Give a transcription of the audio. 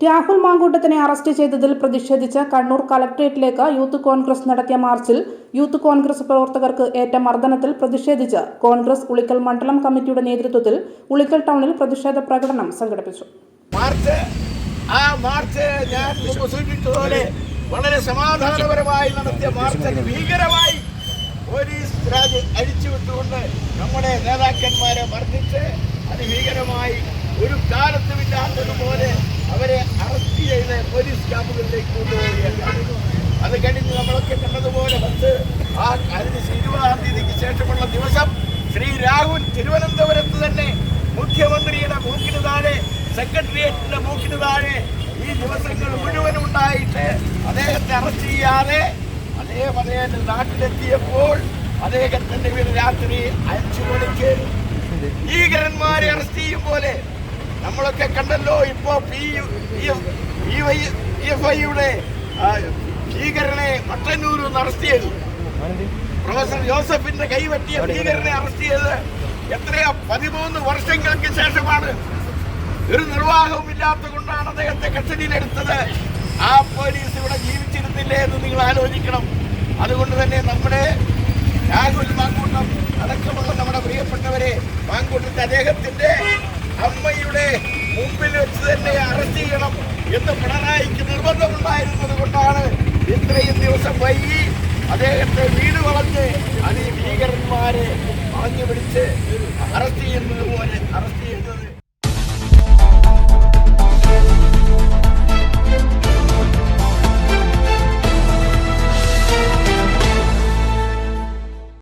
Rahul മാങ്കൂട്ടത്തിനെ arrest ചെയ്തതിൽ പ്രതിഷേധിച്ച് Kannur കലക്ട്രേറ്റിലേക്ക് youth Congress നടത്തിയ മാർച്ചിൽ യൂത്ത് കോൺഗ്രസ് പ്രവർത്തകർക്ക് ഏറ്റ മർദ്ദനത്തിൽ പ്രതിഷേധിച്ച് കോൺഗ്രസ് ഉളിക്കൽ മണ്ഡലം കമ്മിറ്റിയുടെ നേതൃത്വത്തിൽ ഉളിക്കൽ ടൗണിൽ പ്രതിഷേധ പ്രകടനം സംഘടിപ്പിച്ചു. മാർച്ച് ആ വളരെ സമാധാനപരമായി നടത്തിയ ഭീകരമായി പോലീസ് നമ്മുടെ നേതാക്കന്മാരെ മർദ്ദിച്ച് അതിഭീകരമായി ഒരു കാലത്തുമില്ലാത്തതുപോലെ ചെയ്ത് പോലീസ് ക്യാമ്പുകളിലേക്ക് കൊണ്ടുപോവുകയാണ്. അത് കഴിഞ്ഞ് നമ്മളൊക്കെ കണ്ടതുപോലെ പത്ത് ആ അതിന് ഇരുപതാം തീയതിക്ക് ശേഷമുള്ള ദിവസം ശ്രീ രാഹുൽ തിരുവനന്തപുരത്ത് തന്നെ മുഖ്യമന്ത്രിയുടെ മൂക്കിന് താഴെ സെക്രട്ടേറിയറ്റിന്റെ മൂക്കിന് താഴെ ഈ ദിവസങ്ങൾ മുഴുവനും ഉണ്ടായിട്ട് അദ്ദേഹത്തെ അറസ്റ്റ് ചെയ്യാതെ അദ്ദേഹം അദ്ദേഹത്തിന്റെ നാട്ടിലെത്തിയപ്പോൾ അദ്ദേഹത്തിന്റെ വീട് രാത്രി അഞ്ചു മണിക്ക് ഭീകരന്മാരെ അറസ്റ്റ് ചെയ്യും പോലെ നമ്മളൊക്കെ കണ്ടല്ലോ ഇപ്പോ പി എഫ് ഐയുടെ ഭീകരനെ മട്ടന്നൂരിൽ നിന്ന് അറസ്റ്റ് ചെയ്തു. പ്രൊഫസർ ജോസഫിന്റെ കൈവറ്റിയ ഭീകരനെ അറസ്റ്റ് ചെയ്ത് എത്രയോ പതിമൂന്ന് വർഷങ്ങൾക്ക് ശേഷമാണ് ഒരു നിർവാഹവും ഇല്ലാത്ത കൊണ്ടാണ് അദ്ദേഹത്തെ കസ്റ്റഡിയിലെടുത്തത്. ആ പോലീസ് ഇവിടെ ജീവിച്ചിരുന്നില്ലേ എന്ന് നിങ്ങൾ ആലോചിക്കണം. അതുകൊണ്ട് തന്നെ നമ്മുടെ രാഹുൽ മാങ്കൂട്ടം അടക്കമുള്ള നമ്മുടെ പ്രിയപ്പെട്ടവരെ മാങ്കൂട്ടത്തെ അമ്മയുടെ മുമ്പിൽ വെച്ച് തന്നെ അറസ്റ്റ് ചെയ്യണം എന്ന് പിണറായിക്ക് നിർബന്ധമുണ്ടായിരുന്നത് കൊണ്ടാണ് ഇത്രയും ദിവസം വൈകി അദ്ദേഹത്തെ വീട് വളഞ്ഞ് അത് ഈ ഭീകരന്മാരെ പറഞ്ഞു പിടിച്ച് അറസ്റ്റ് ചെയ്യുന്നത് പോലെ അറസ്റ്റ് ചെയ്യുന്നത്